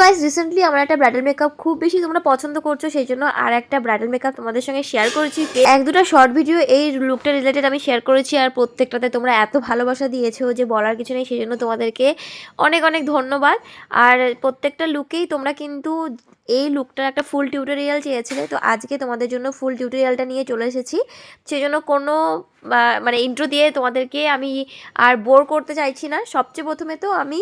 Guys recently আমার একটা bridal makeup খুব বেশি তোমরা পছন্দ করছ, সেই জন্য আর একটা ব্রাইডাল মেকআপ তোমাদের সঙ্গে শেয়ার করেছি। এক দুটো শর্ট ভিডিও এই লুকটা রিলেটেড আমি শেয়ার করেছি আর প্রত্যেকটাতে তোমরা এত ভালোবাসা দিয়েছ যে বলার কিছু নেই, সেই জন্য তোমাদেরকে অনেক অনেক ধন্যবাদ। আর প্রত্যেকটা লুকেই তোমরা কিন্তু এই লুকটার একটা ফুল টিউটোরিয়াল চেয়েছিলে, তো আজকে তোমাদের জন্য ফুল টিউটোরিয়ালটা নিয়ে চলে এসেছি। সেই জন্য কোনো মানে ইন্ট্রো দিয়ে তোমাদেরকে আমি আর বোর করতে চাইছি না। সবচেয়ে প্রথমে তো আমি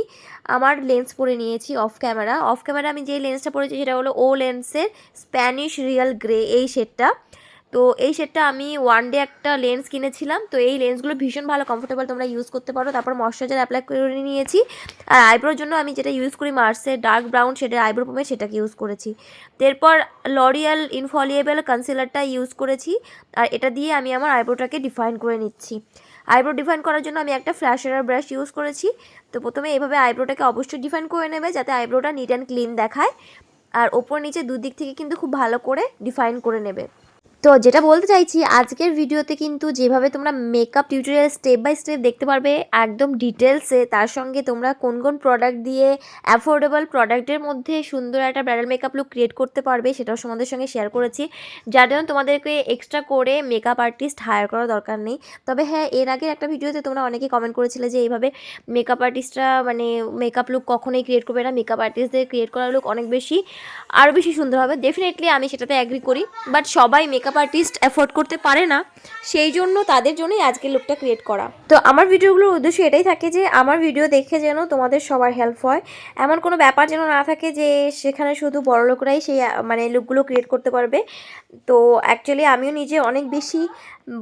আমার লেন্স পরে নিয়েছি অফ ক্যামেরা অফ ক্যামেরা আমি যে লেন্সটা পরেছি সেটা হলো ও লেন্সের স্প্যানিশ রিয়াল গ্রে এই শেডটা তো এই সেটটা আমি ওয়ান ডে একটা লেন্স কিনেছিলাম। তো এই লেন্সগুলো ভীষণ ভালো কমফোর্টেবল তোমরা ইউজ করতে পারো। তারপর ময়শ্চারাইজার অ্যাপ্লাই করে নিয়েছি। আর আইব্রোর জন্য আমি যেটা ইউজ করি মার্সের ডার্ক ব্রাউন শেডের আইব্রো পোমের সেটাকে ইউজ করেছি। এরপর লরিয়াল ইনফলিয়েবল কনসিলারটা ইউজ করেছি। আর এটা দিয়ে আমি আমার আইব্রোটাকে ডিফাইন করে নিচ্ছি। আইব্রো ডিফাইন করার জন্য আমি একটা ফ্ল্যাশার ব্রাশ ইউজ করেছি। তো প্রথমে এইভাবে আইব্রোটাকে অবশ্যই ডিফাইন করে নেবে যাতে আইব্রোটা নিট অ্যান্ড ক্লিন দেখায়। আর ওপর নিচে দুদিক থেকে কিন্তু খুব ভালো করে ডিফাইন করে নেবে। তো যেটা বলতে চাইছি, আজকের ভিডিওতে কিন্তু যেভাবে তোমরা makeup tutorial step by step দেখতে পারবে, একদম ডিটেলসে তার সঙ্গে তোমরা কোন কোন প্রোডাক্ট দিয়ে অ্যাফোর্ডেবল প্রোডাক্টের মধ্যে সুন্দর একটা ব্রাইডাল মেকআপ লুক ক্রিয়েট করতে পারবে, সেটাও তোমাদের সঙ্গে শেয়ার করেছি। যার জন্য তোমাদেরকে এক্সট্রা করে মেকআপ আর্টিস্ট হায়ার করার দরকার নেই। তবে হ্যাঁ এর আগের একটা ভিডিওতে তোমরা অনেকেই কমেন্ট করেছিলে যে এইভাবে মেকআপ আর্টিস্টরা মানে মেকআপ লুক কখনোই ক্রিয়েট করবে না মেকআপ আর্টিস্টদের ক্রিয়েট করার লুক অনেক বেশি আরও বেশি সুন্দর হবে। ডেফিনেটলি আমি সেটাতে অ্যাগ্রি করি বাট সবাই মেকআপ আর্টিস্ট অ্যাফোর্ড করতে পারে না, সেই জন্য তাদের জন্যই আজকে লুকটা ক্রিয়েট করা। তো আমার ভিডিওগুলোর উদ্দেশ্য এটাই থাকে যে, আমার ভিডিও দেখে যেন তোমাদের সবার হেল্প হয়। এমন কোনো ব্যাপার যেন না থাকে যে, সেখানে শুধু বড় লোকরাই সেই মানে লুকগুলো ক্রিয়েট করতে পারবে। তো অ্যাকচুয়ালি আমিও নিজে অনেক বেশি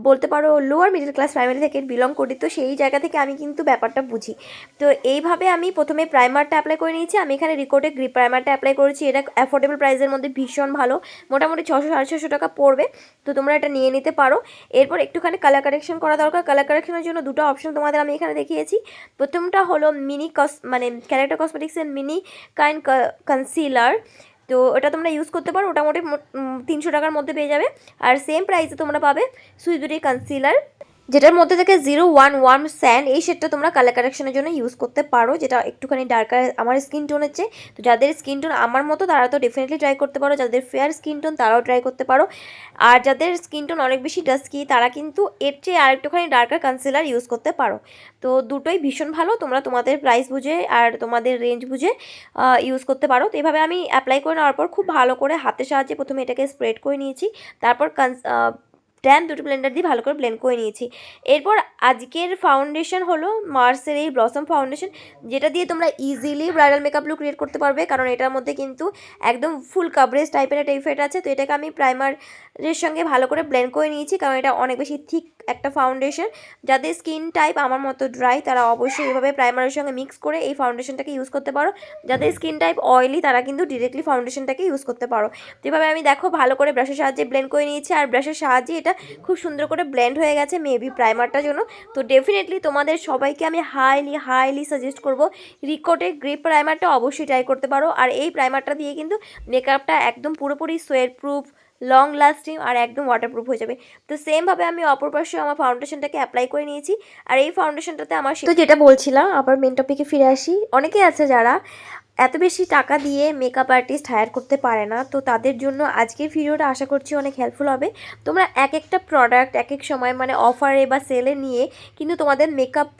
বলতে পারো লোয়ার মিডল ক্লাস ফ্যামিলি থেকে বিলং করি, তো সেই জায়গা থেকে আমি কিন্তু ব্যাপারটা বুঝি। তো এইভাবে আমি প্রথমে প্রাইমারটা অ্যাপ্লাই করে নিয়েছি, আমি এখানে রিকোর্ডে গ্রিপ প্রাইমারটা অ্যাপ্লাই করেছি, এটা অ্যাফোর্ডেবল প্রাইসের মধ্যে ভীষণ ভালো, মোটামুটি ছশো সাড়ে ছশো টাকা পড়বে, তো তোমরা এটা নিয়ে নিতে পারো। এরপর একটুখানি কালার কারেকশন করা দরকার কালার কারেকশনের জন্য দুটো অপশন তোমাদের আমি এখানে দেখিয়েছি। প্রথমটা হলো মিনি কস মানে ক্যারেক্টার কসমেটিক্সের মিনি কাইন্ড কনসিলার তো ওটা তোমরা ইউজ করতে পারো, মোটামুটি তিনশো টাকার মধ্যে পেয়ে যাবে। আর সেম প্রাইসে তোমরা পাবে সুইজুরি কনসিলার যেটার মধ্যে থেকে জিরো ওয়ান ওয়ান স্যান্ড এই শেডটা তোমরা কালার কারেকশনের জন্য ইউজ করতে পারো, যেটা একটুখানি ডার্কার আমার স্কিন টোনের চেয়ে। তো যাদের স্কিন টোন আমার মতো, তারা তো ডেফিনেটলি ট্রাই করতে পারো। যাদের ফেয়ার স্কিন টোন তারাও ট্রাই করতে পারো। আর যাদের স্কিন টোন অনেক বেশি ডাস্কি তারা কিন্তু এর চেয়ে আর একটুখানি ডার্কার কনসিলার ইউজ করতে পারো। তো দুটোই ভীষণ ভালো, তোমরা তোমাদের প্রাইস বুঝে আর তোমাদের রেঞ্জ বুঝে ইউজ করতে পারো। তো এভাবে আমি অ্যাপ্লাই করে নেওয়ার পর খুব ভালো করে হাতের সাহায্যে প্রথমে এটাকে স্প্রেড করে নিয়েছি। তারপর ড্যান দুটো ব্লেন্ডার দিয়ে ভালো করে ব্লেন্ড করে নিয়েছি। এরপর আজকের ফাউন্ডেশন হলো মার্সের এই ব্লসম ফাউন্ডেশন যেটা দিয়ে তোমরা easily bridal makeup look create করতে পারবে, কারণ এটার মধ্যে কিন্তু একদম ফুল কাভারেজ টাইপের একটা ইফেক্ট আছে। তো এটাকে আমি প্রাইমারের সঙ্গে ভালো করে ব্লেন্ড করে নিয়েছি, কারণ এটা অনেক বেশি থিক একটা ফাউন্ডেশন যাদের স্কিন টাইপ আমার মতো ড্রাই তারা অবশ্যই এভাবে প্রাইমারের সঙ্গে মিক্স করে এই ফাউন্ডেশনটাকে ইউজ করতে পারো। যাদের স্কিন টাইপ অয়েলি তারা কিন্তু ডিরেক্টলি ফাউন্ডেশনটাকে ইউজ করতে পারো। তো এভাবে আমি দেখো ভালো করে ব্রাশের সাহায্যে ব্লেন্ড করে নিয়েছি আর ব্রাশের সাহায্যে এটা খুব সুন্দর করে ব্লেন্ড হয়ে গেছে মেবি প্রাইমারটার জন্য। তো ডেফিনেটলি তোমাদের সবাইকে আমি হাইলি হাইলি সাজেস্ট করব রিকোটের গ্রিপ প্রাইমারটা অবশ্যই ট্রাই করতে পারো। আর এই প্রাইমারটা দিয়ে কিন্তু মেকআপটা একদম পুরোপুরি সোয়েট প্রুফ লং লাস্টিং আর একদম ওয়াটারপ্রুফ হয়ে যাবে। তো সেমভাবে আমি অপর পাশে আমার ফাউন্ডেশনটাকে অ্যাপ্লাই করে নিয়েছি। আর এই ফাউন্ডেশনটাতে আমার তো যেটা বলছিলাম, আবার মেন টপিকে ফিরে আসি। অনেকেই আছে যারা এত বেশি টাকা দিয়ে মেকআপ আর্টিস্ট হায়ার করতে পারে না, তো তাদের জন্য আজকের ভিডিওটা আশা করছি অনেক হেল্পফুল হবে। তোমরা এক একটা প্রোডাক্ট এক এক সময় মানে অফারে বা সেলে নিয়ে কিন্তু তোমাদের মেকআপ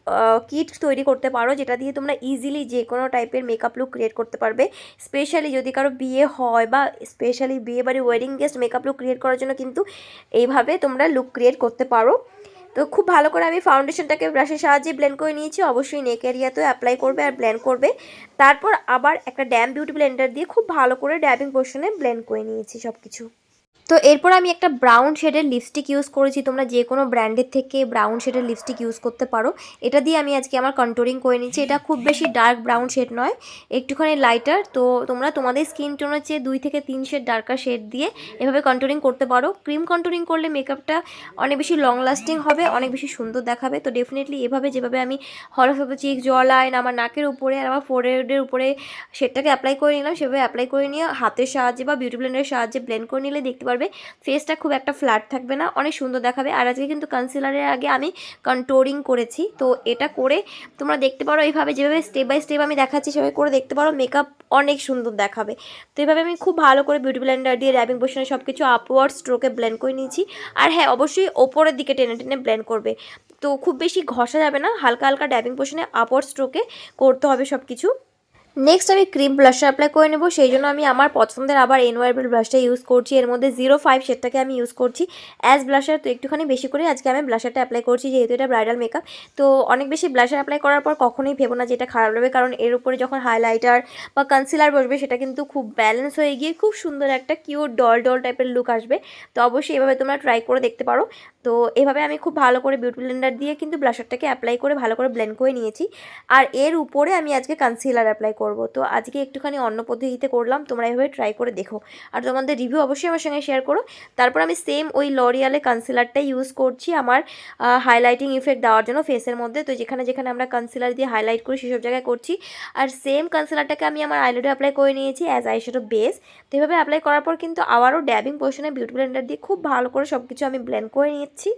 কিট তৈরি করতে পারো, যেটা দিয়ে তোমরা ইজিলি যে কোনো টাইপের মেকআপ লুক ক্রিয়েট করতে পারবে। স্পেশালি যদি কারও বিয়ে হয় বা স্পেশালি বিয়ে বাড়ি wedding guest makeup look create করার জন্য কিন্তু এইভাবে তোমরা লুক ক্রিয়েট করতে পারো। তো খুব ভালো করে আমি ফাউন্ডেশনটাকে ব্রাশের সাহায্যে ব্লেন্ড করে নিয়েছি। অবশ্যই নেক এরিয়াতেও অ্যাপ্লাই করবে আর ব্লেন্ড করবে। তারপর আবার একটা ড্যাম বিউটি ব্লেন্ডার দিয়ে খুব ভালো করে ড্যাবিং পোর্শনে ব্লেন্ড করে নিয়েছি সব কিছু তো এরপর আমি একটা ব্রাউন শেডের লিপস্টিক ইউজ করেছি। তোমরা যে কোনো ব্র্যান্ডের থেকে ব্রাউন শেডের লিপস্টিক ইউজ করতে পারো। এটা দিয়ে আমি আজকে আমার কন্ট্রোলিং করে নিচ্ছি। এটা খুব বেশি ডার্ক ব্রাউন শেড নয়, একটুখানি লাইটার তো তোমরা তোমাদের স্কিন টোনের চেয়ে দুই থেকে তিন শেড ডার্কার শেড দিয়ে এভাবে কন্ট্রোলিং করতে পারো। ক্রিম কন্ট্রোলিং করলে মেকআপটা অনেক বেশি লং লাস্টিং হবে, অনেক বেশি সুন্দর দেখাবে। তো ডেফিনেটলি এভাবে যেভাবে আমি হলফ অফ চিক জ লাইন আমার নাকের উপরে আর আমার ফোরহেডের উপরে শেডটাকে অ্যাপ্লাই করে নিলাম, সেভাবে অ্যাপ্লাই করে নিয়ে হাতের সাহায্যে বা বিউটি ব্লেন্ডের সাহায্যে ব্লেন্ড করে নিলে দেখতে পারবে পারবে। ফেসটা খুব একটা ফ্ল্যাট থাকবে না, অনেক সুন্দর দেখাবে। আর আজকে কিন্তু কনসিলারের আগে আমি কন্ট্রোরিং করেছি। তো এটা করে তোমরা দেখতে পারো, এইভাবে যেভাবে স্টেপ বাই স্টেপ আমি দেখাচ্ছি, সেভাবে করে দেখতে পারো মেকআপ অনেক সুন্দর দেখাবে। তো এইভাবে আমি খুব ভালো করে বিউটি ব্লেন্ডার দিয়ে র্যাপিং পোশনে সব কিছু আপওয়ার্ড স্ট্রোকে ব্লেন্ড করে নিয়েছি। আর হ্যাঁ অবশ্যই ওপরের দিকে টেনে টেনে ব্লেন্ড করবে। তো খুব বেশি ঘষা যাবে না, হালকা হালকা ড্যাপিং পোশনে আপওয়ার্ড স্ট্রোকে করতে হবে সব কিছু নেক্সট আমি ক্রিম ব্লাশার অ্যাপ্লাই করে নেব, সেই জন্য আমি আমার পছন্দের আবার এনওয়ারবেল ব্লাশটা ইউজ করছি। এর মধ্যে জিরো ফাইভ শেডটাকে আমি ইউজ করছি। অ্যাজ ব্লাশার তো একটুখানি বেশি করে আজকে আমি ব্লাশারটা অ্যাপ্লাই করছি, যেহেতু এটা ব্রাইডাল মেকআপ তো অনেক বেশি ব্লাশার অ্যাপ্লাই করার পর কখনোই ভেবো না যে এটা খারাপ লাগবে, কারণ এর উপরে যখন হাইলাইটার বা কনসিলার বসবে, সেটা কিন্তু খুব ব্যালেন্স হয়ে গিয়ে খুব সুন্দর একটা কিউর ডল ডল টাইপের লুক আসবে। তো অবশ্যই এভাবে তোমরা ট্রাই করে দেখতে পারো। তো এভাবে আমি খুব ভালো করে বিউটি ব্লেন্ডার দিয়ে কিন্তু ব্লাশারটাকে অ্যাপ্লাই করে ভালো করে ব্লেন্ড করে নিয়েছি। আর এর উপরে আমি আজকে কনসিলার অ্যাপ্লাই করব। তো আজকে একটুখানি অন্য পদ্ধতিতে করলাম, তোমরা এভাবে ট্রাই করে দেখো। আর তোমাদের রিভিউ অবশ্যই আমার সঙ্গে শেয়ার করো। তারপর আমি সেম ওই লরিয়ালে কনসিলারটাই ইউজ করছি আমার হাইলাইটিং ইফেক্ট দেওয়ার জন্য ফেসের মধ্যে। তো যেখানে যেখানে আমরা কনসিলার দিয়ে হাইলাইট করি সেসব জায়গায় করছি। আর সেম কনসিলারটাকে আমি আমার আইলাইটে অ্যাপ্লাই করে নিয়েছি অ্যাজ আই আইশ্যাডো বেস তো এভাবে অ্যাপ্লাই করার পর কিন্তু আবারও ড্যাবিং পোর্শনে বিউটি ব্লেন্ডার দিয়ে খুব ভালো করে সব কিছু আমি ব্লেন্ড করে নিচ্ছি।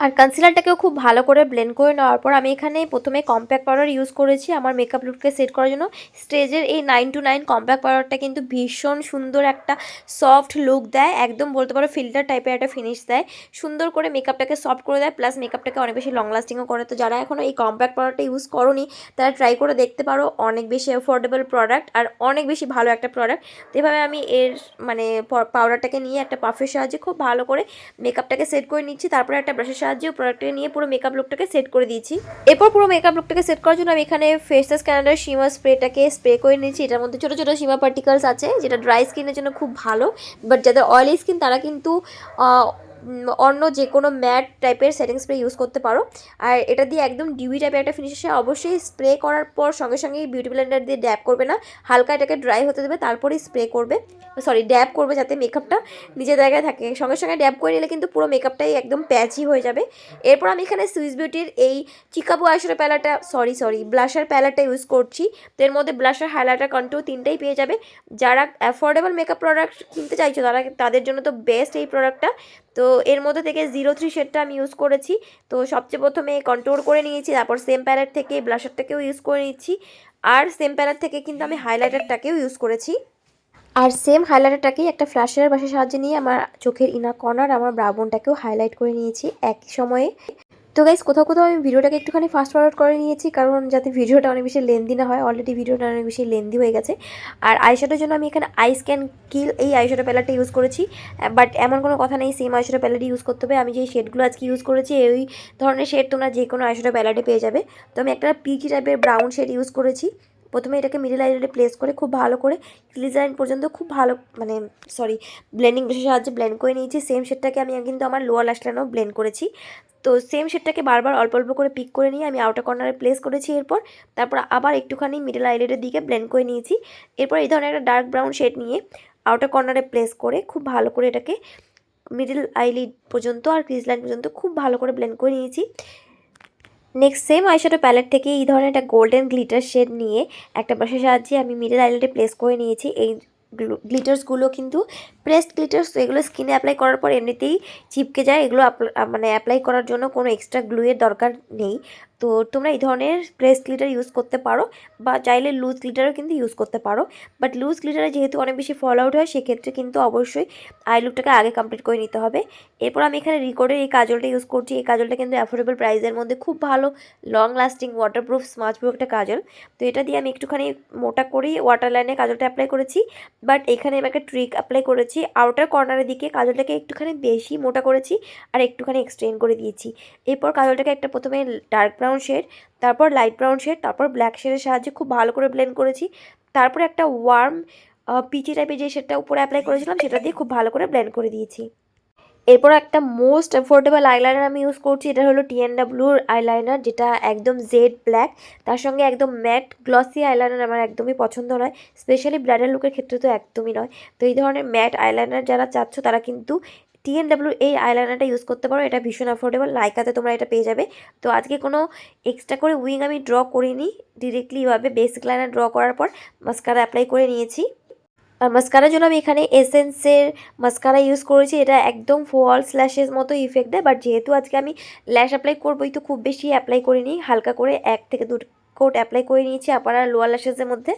আর কনসিলারটাকেও খুব ভালো করে ব্লেন্ড করে নেওয়ার পর আমি এখানে প্রথমে কম্প্যাক্ট পাউডার ইউজ করেছি। আমার মেকআপ লুককে সেট করার জন্য। স্টেজের এই নাইন টু নাইন কম্প্যাক্ট পাউডারটা কিন্তু ভীষণ সুন্দর একটা সফট লুক দেয়। একদম বলতে পারো ফিল্টার টাইপের একটা ফিনিশ দেয়। সুন্দর করে মেকআপটাকে সফট করে দেয়। প্লাস মেকআপটাকে অনেক বেশি লং লাস্টিংও করে। তো যারা এখনও এই কম্প্যাক্ট পাউডারটা ইউজ করনি, তারা ট্রাই করে দেখতে পারো। অনেক বেশি অ্যাফোর্ডেবল প্রোডাক্ট আর অনেক বেশি ভালো একটা প্রোডাক্ট এভাবে আমি এর মানে পাউডারটাকে নিয়ে একটা পাফের সাহায্যে খুব ভালো করে মেকআপটাকে সেট করে নিচ্ছি। তারপরে একটা ব্রাশের সাহায্যেও প্রোডাক্টটাকে নিয়ে পুরো মেকআপ লুকটাকে সেট করে দিয়েছি। এরপর পুরো মেকআপ লুকটাকে সেট করার জন্য আমি এখানে ফেসেস ক্যানাডার সিমা স্প্রেটাকে স্প্রে করে নিয়েছি। এটার মধ্যে ছোটো ছোটো শিমা পার্টিকেলস আছে, যেটা ড্রাই স্কিনের জন্য খুব ভালো। বাট যাদের অয়েলি স্কিন তারা কিন্তু অন্য যে কোনো ম্যাট টাইপের সেটিং স্প্রে ইউজ করতে পারো। আর এটা দিয়ে একদম ডিউই টাইপের একটা ফিনিশ আসে। অবশ্যই স্প্রে করার পর সঙ্গে সঙ্গে বিউটি ব্লেন্ডার দিয়ে ড্যাপ করবে না। হালকা এটাকে ড্রাই হতে দেবে, তারপরেই স্প্রে করবে। সরি ড্যাপ করবে যাতে মেকআপটা নিজের জায়গায় থাকে। সঙ্গে সঙ্গে ড্যাপ করে নিলে কিন্তু পুরো মেকআপটাই একদম প্যাচি হয়ে যাবে। এরপর আমি এখানে সুইস বিউটির এই চিকাবু আইশ্যাডো প্যালাটা সরি সরি ব্লাশার প্যালাটা ইউজ করছি। তো এর মধ্যে ব্লাশার হাইলাইটার কন্ট্রো তিনটাই পেয়ে যাবে। যারা অ্যাফোর্ডেবল মেকআপ প্রোডাক্ট কিনতে চাইছো, তারা তাদের জন্য তো বেস্ট এই প্রোডাক্টটা তো এর মধ্যে থেকে জিরো থ্রি শেডটা আমি ইউজ করেছি। তো সবচেয়ে প্রথমে কন্ট্রোল করে নিয়েছি, তারপর সেম প্যালেট থেকে ব্লাশারটাকেও ইউজ করে নিচ্ছি। আর সেম প্যালেট থেকে কিন্তু আমি হাইলাইটারটাকেও ইউজ করেছি। আর সেম হাইলাইটারটাকেই একটা ফ্ল্যাশের বাসার সাহায্যে নিয়ে আমার চোখের ইনার কর্নার আমার ব্রাউনটাকেও হাইলাইট করে নিয়েছি। একই সময়ে তো গাইজ কোথাও কোথাও আমি ভিডিওটাকে একটুখানি ফাস্ট ফরওয়ার্ড করে নিয়েছি, কারণ যাতে ভিডিওটা অনেক বেশি লেন্দি না হয় অলরেডি ভিডিওটা অনেক বেশি লেন্দি হয়ে গেছে। আর আইশ্যাডোর জন্য আমি এখানে আইস ক্যান কিল এই আইশ্যাডো প্যালেটটা ইউজ করেছি বাট এমন কোনো কথা নেই সেম আইশ্যাডো প্যালেটই ইউজ করতে হবে। আমি যে শেডগুলো আজকে ইউজ করেছি, এই ধরনের শেড তোমরা যে কোনো আইশ্যাডো প্যালেটে পেয়ে যাবে। তো আমি একটা পিচি টাইপের ব্রাউন শেড ইউজ করেছি। প্রথমে এটাকে মিডিল আইলাইনে প্লেস করে খুব ভালো করে ক্লিজ লাইন পর্যন্ত খুব ভালো মানে সরি ব্লেন্ডিং ব্রাশের সাহায্যে ব্লেন্ড করে নিয়েছি। সেম শেডটাকে আমি কিন্তু আমার লোয়ার লাস্ট লাইনেও ব্লেন্ড করেছি। তো সেম শেডটাকে বারবার অল্প অল্প করে পিক করে নিয়ে আমি আউটার কর্নারে প্লেস করেছি এরপর। তারপর আবার একটুখানি মিডল আইলাইটের দিকে ব্লেন্ড করে নিয়েছি। এরপর এই ধরনের একটা ডার্ক ব্রাউন শেড নিয়ে আউটার কর্নারে প্লেস করে খুব ভালো করে এটাকে মিডল আইলিড পর্যন্ত আর ক্রিজ লাইন পর্যন্ত খুব ভালো করে ব্লেন্ড করে নিয়েছি। নেক্সট সেম আইশ্যাডো প্যালেট থেকে এই ধরনের একটা গোল্ডেন গ্লিটার শেড নিয়ে একটা ব্রাশের সাহায্যে আমি মিডল আইল্যান্ডে প্লেস করে নিয়েছি। এই গ্লিটার্সগুলো কিন্তু প্রেসড গ্লিটার্স এগুলো স্কিনে অ্যাপ্লাই করার পর এমনিতেই চিপকে যায়। এগুলো মানে অ্যাপ্লাই করার জন্য কোনো এক্সট্রা গ্লুয়ের দরকার নেই। তো তোমরা এই ধরনের প্রেস গ্লিটার ইউজ করতে পারো বা চাইলে লুজ গ্লিটারও কিন্তু ইউজ করতে পারো। বাট লুজ গ্লিটারে যেহেতু অনেক বেশি ফল আউট হয়, সেক্ষেত্রে কিন্তু অবশ্যই আই লুকটাকে আগে কমপ্লিট করে নিতে হবে। এরপর আমি এখানে রিকর্ডের এই কাজলটা ইউজ করছি। এই কাজলটা কিন্তু অ্যাফোর্ডেবল প্রাইসের মধ্যে খুব ভালো লং লাস্টিং ওয়াটারপ্রুফ স্মার্টপ্রুফ একটা কাজল। তো এটা দিয়ে আমি একটুখানি মোটা করেই ওয়াটার লাইনে কাজলটা অ্যাপ্লাই করেছি। বাট এখানে আমি একটা ট্রিক অ্যাপ্লাই করেছি। আউটার কর্নারের দিকে কাজলটাকে একটুখানি বেশি মোটা করেছি আর একটুখানি এক্সটেন্ড করে দিয়েছি। এরপর কাজলটাকে একটা প্রথমে ডার্ক ব্রাউন শেড তারপর লাইট ব্রাউন শেড তারপর ব্ল্যাক শেডের সাহায্যে খুব ভালো করে ব্লেন্ড করেছি। তারপরে একটা ওয়ার্ম পিচি টাইপের যে শেডটা উপরে অ্যাপ্লাই করেছিলাম, সেটা দিয়ে খুব ভালো করে ব্লেন্ড করে দিয়েছি। এরপর একটা মোস্ট অ্যাফোর্ডেবল আইলাইনার আমি ইউজ করছি, এটা হলো টিএনডাব্লিউর আইলাইনার যেটা একদম জেড ব্ল্যাক তার সঙ্গে একদম ম্যাট গ্লসি আইলাইনার আমার একদমই পছন্দ নয়। স্পেশালি ব্রাইডাল লুকের ক্ষেত্রে তো একদমই নয়। তো এই ধরনের ম্যাট আইলাইনার যারা চাচ্ছ, তারা কিন্তু টিএনডাব্লিউ এই আইলাইনারটা ইউজ করতে পারো। এটা ভীষণ অ্যাফোর্ডেবল লাইকাতে তোমরা এটা পেয়ে যাবে। তো আজকে কোনো এক্সট্রা করে উইং আমি ড্র করিনি ডিরেক্টলি এভাবে বেসিক লাইনার ড্র করার পর মাস্কারা অ্যাপ্লাই করে নিয়েছি। আর মাস্কারার জন্য আমি এখানে এসেন্সের মাস্কারা ইউজ করেছি। এটা একদম ফলস ল্যাশের মতো ইফেক্ট দেয় বাট যেহেতু আজকে আমি ল্যাশ অ্যাপ্লাই করবোই, তো খুব বেশি অ্যাপ্লাই করিনি। হালকা করে এক থেকে দু কোট অ্যাপ্লাই করে নিয়েছি আপার আর লোয়ার ল্যাশেসের মধ্যে।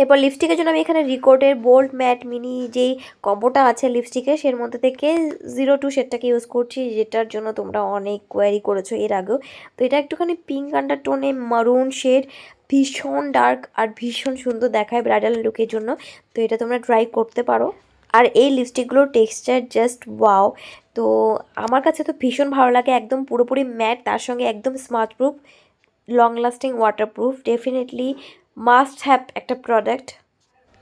এরপর লিপস্টিকের জন্য আমি এখানে রিকোডের বোল্ড ম্যাট মিনি যেই কম্বোটা আছে লিপস্টিকের সের মধ্যে থেকে জিরো টু শেডটাকে ইউজ করছি, যেটার জন্য তোমরা অনেক কোয়ারি করেছ এর আগেও। তো এটা একটুখানি পিঙ্ক আন্ডার টোনে মারুন শেড ভীষণ ডার্ক আর ভীষণ সুন্দর দেখায় ব্রাইডাল লুকের জন্য। তো এটা তোমরা ট্রাই করতে পারো। আর এই লিপস্টিকগুলোর টেক্সচার জাস্ট ওয়াও তো আমার কাছে তো ভীষণ ভালো লাগে, একদম পুরোপুরি ম্যাট তার সঙ্গে একদম smudge proof long lasting waterproof definitely must have একটা প্রোডাক্ট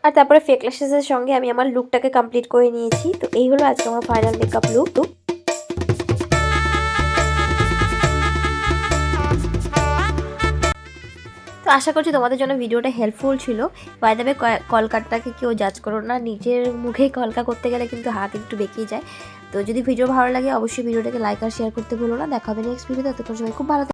আর তারপরে ফেক ল্যাশেসের সঙ্গে আমি আমার লুকটাকে কমপ্লিট করে নিয়েছি। তো এই হলো আজকে আমার ফাইনাল মেকআপ লুক তো তো আশা করছি তোমাদের জন্য ভিডিওটা হেল্পফুল ছিল। বাই দেবে কেউ জাজ করো না। নিজের মুখে কলকা করতে গেলে কিন্তু হাত একটু বেঁকিয়ে যায়। তো যদি ভিডিও ভালো লাগে, অবশ্যই ভিডিওটাকে লাইক আর শেয়ার করতে ভুলো না। দেখা হবে নেক্সট ভিডিওতে ততক্ষণ সবাই খুব ভালো।